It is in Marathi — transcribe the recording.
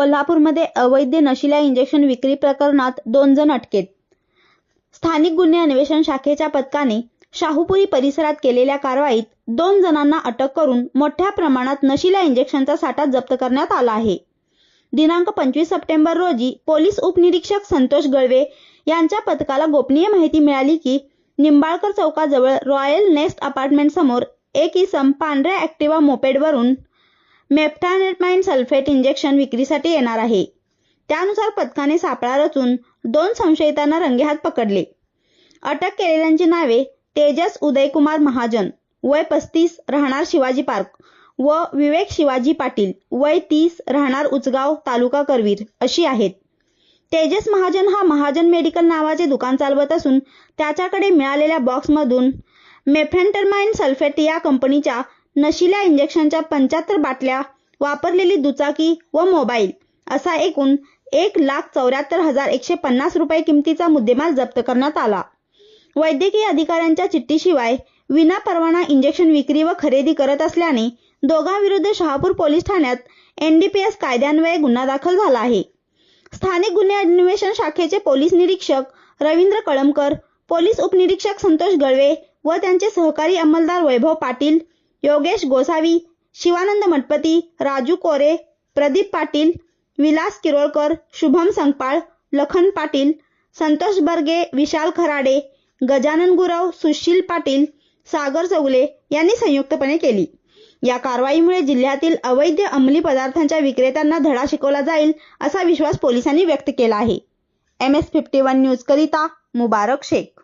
कोल्हापूरमध्ये अवैध नशिला इंजेक्शन विक्री प्रकरणात दोन जण अटकेत. स्थानिक गुन्हे अन्वेषण शाखेच्या पथकाने शाहूपुरी परिसरात केलेल्या कारवाईत दोन जणांना अटक करून मोठ्या प्रमाणात नशिला इंजेक्शनचा साठा जप्त करण्यात आला आहे. दिनांक पंचवीस सप्टेंबर रोजी पोलीस उपनिरीक्षक संतोष गळवे यांच्या पथकाला गोपनीय माहिती मिळाली की निंबाळकर चौकाजवळ रॉयल नेस्ट अपार्टमेंट समोर एक इसम पांढऱ्या ऍक्टिवा मोपेडवरून मेप्टानेटमाइन सल्फेट इंजेक्शन विक्रीसाठी येणार आहे. त्यानुसार पथकाने सापळा रचून दोन संशयितांना रंगेहात पकडले. अटक केलेल्यांची नावे तेजस उदयकुमार महाजन वय पस्तीस राहणार शिवाजी पार्क व विवेक शिवाजी पाटील वय तीस राहणार उचगाव तालुका करवीर अशी आहेत. तेजस महाजन हा महाजन मेडिकल नावाचे दुकान चालवत असून त्याच्याकडे मिळालेल्या बॉक्समधून मेफेंटरमाइन सल्फेट या कंपनीच्या नशिल्या इंजेक्शनच्या पंच्याहत्तर बाटल्या वापरलेली दुचाकी व मोबाईल. असा एकूण एक लाख चौऱ्याहत्तर हजार एकशे पन्नास रुपये किमतीचा मुद्देमाल जप्त करण्यात आला. वैद्यकीय अधिकाऱ्यांच्या चिठ्ठीशिवाय विना परवाना इंजेक्शन विक्री व खरेदी करत असल्याने दोघांविरुद्ध शहापूर पोलीस ठाण्यात एनडीपीएस कायद्यान्वये गुन्हा दाखल झाला आहे. स्थानिक गुन्हे अन्वेषण शाखेचे पोलीस निरीक्षक रवींद्र कळमकर पोलीस उपनिरीक्षक संतोष गळवे व त्यांचे सहकारी अंमलदार वैभव पाटील योगेश गोसावी शिवानंद मठपती राजू कोरे प्रदीप पाटील विलास किरोळकर शुभम संगपाळ लखन पाटील संतोष बर्गे विशाल खराडे गजानन गुरव सुशील पाटील सागर चौगले यांनी संयुक्तपणे केली. या कारवाईमुळे जिल्ह्यातील अवैध अंमली पदार्थांच्या विक्रेत्यांना धडा शिकवला जाईल असा विश्वास पोलिसांनी व्यक्त केला आहे. M S fifty one news करिता मुबारक शेख.